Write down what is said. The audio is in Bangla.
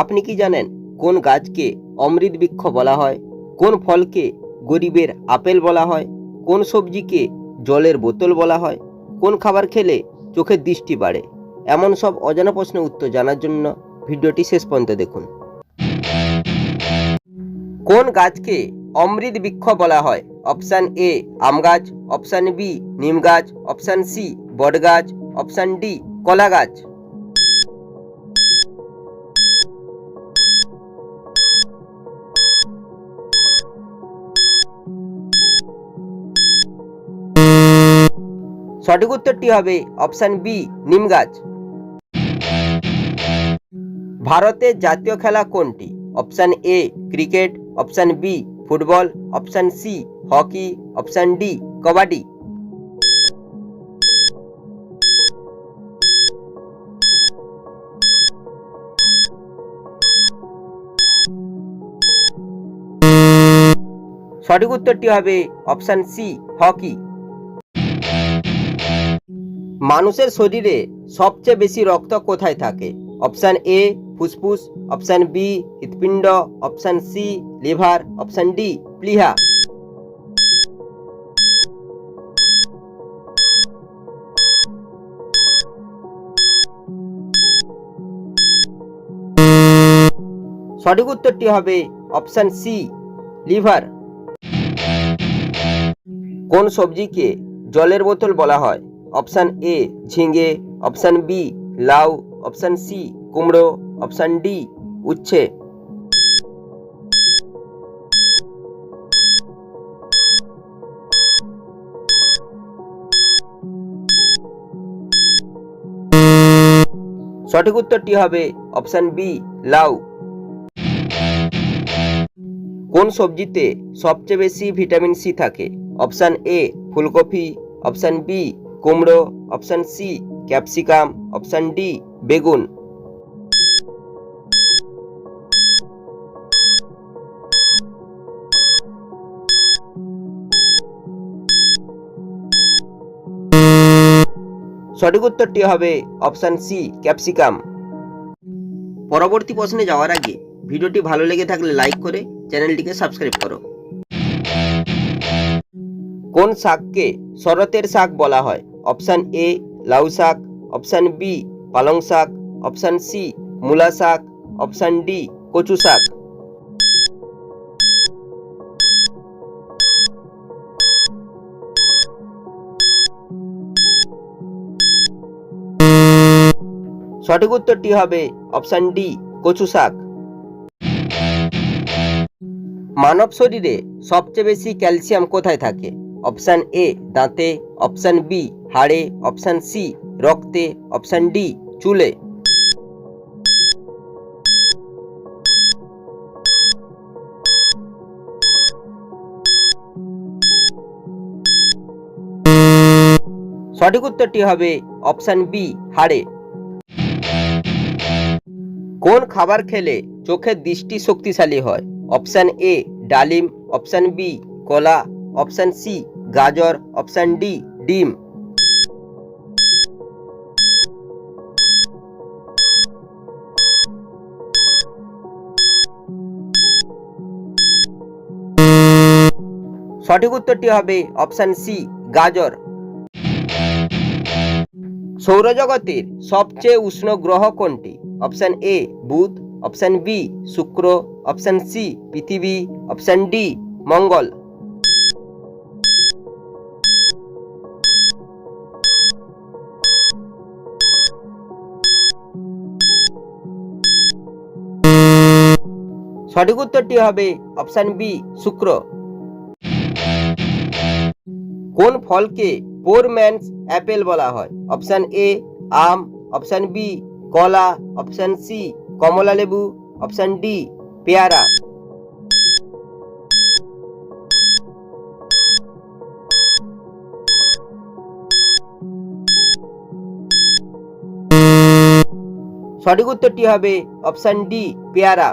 আপনি কি জানেন কোন গাছকে অমৃত বৃক্ষ বলা হয়? কোন ফলকে গরিবের আপেল বলা হয়? কোন সবজিকে জলের বোতল বলা হয়? কোন খাবার খেলে চোখের দৃষ্টি বাড়ে? এমন সব অজানা প্রশ্নের উত্তর জানার জন্য ভিডিওটি শেষ পর্যন্ত দেখুন। কোন গাছকে অমৃত বৃক্ষ বলা হয়? অপশান এ, আম গাছ, অপশান বি, নিম গাছ, অপশান সি, বট গাছ, অপশান ডি, কলা গাছ। সঠিক উত্তরটি হবে অপশান বি, নিম গাছ। ভারতের জাতীয় খেলা কোনটি? Option A, cricket, option B, football, option C, hockey, option D, kabaddi. সঠিক উত্তরটি হবে অপশান সি, হকি। মানুষের শরীরে সবচেয়ে বেশি রক্ত কোথায় থাকে? অপশান এ ফুসফুস, অপশান বি হৃৎপিণ্ড, option C liver, option D প্লিহা। সঠিক উত্তরটি হবে অপশান সি লিভার। কোন সবজিকে জলের বোতল বলা হয়? অপশান এ ঝিঙে অপশান বি লাউ অপশান সি কুমড়ো অপশান ডি উচ্ছে সঠিক উত্তরটি হবে অপশান বি লাউ কোন সবজিতে সবচেয়ে বেশি ভিটামিন সি থাকে? অপশান এ ফুলকপি। অপশান বি কুমড়ো option C capsicum option D বেগুন। সঠিক উত্তরটি হবে অপশান সি ক্যাপসিকাম পরবর্তী প্রশ্নে যাওয়ার আগে ভিডিওটি ভালো লেগে থাকলে লাইক করে চ্যানেলটিকে সাবস্ক্রাইব করো। কোন শাককে শরতের শাক বলা হয়? অপশান এ লাউ শাক। অপশান বি পালং শাক। অপশান সি মূলা শাক। অপশান ডি কচু শাক। সঠিক উত্তরটি হবে অপশান ডি কচু শাক। মানব শরীরে সবচেয়ে বেশি ক্যালসিয়াম কোথায় থাকে? অপশান এ, দাঁতে, অপশান বি, হাড়ে, অপশান সি, রক্তে, অপশান ডি, চুলে। সঠিক উত্তরটি হবে অপশান বি, হাড়ে। কোন খাবার খেলে চোখের দৃষ্টি শক্তিশালী হয়? অপশান এ, ডালিম, অপশান বি, কলা, অপশান সি গাজর অপশান ডি ডিম। সঠিক উত্তরটি হবে অপশান সি গাজর। সৌরজগতের সবচেয়ে উষ্ণ গ্রহ কোনটি? অপশান এ বুধ অপশান বি শুক্র অপশান সি পৃথিবী অপশান ডি মঙ্গল। সঠিক উত্তরটি হবে অপশান বি, শুক্র। কোন ফলকে পোর ম্যানস অ্যাপেল বলা হয়? অপশান এ, আম। অপশান বি, কলা। অপশান সি, কমলা লেবু। অপশান ডি, পেয়ারা। সঠিক উত্তরটি হবে অপশান ডি, পেয়ারা।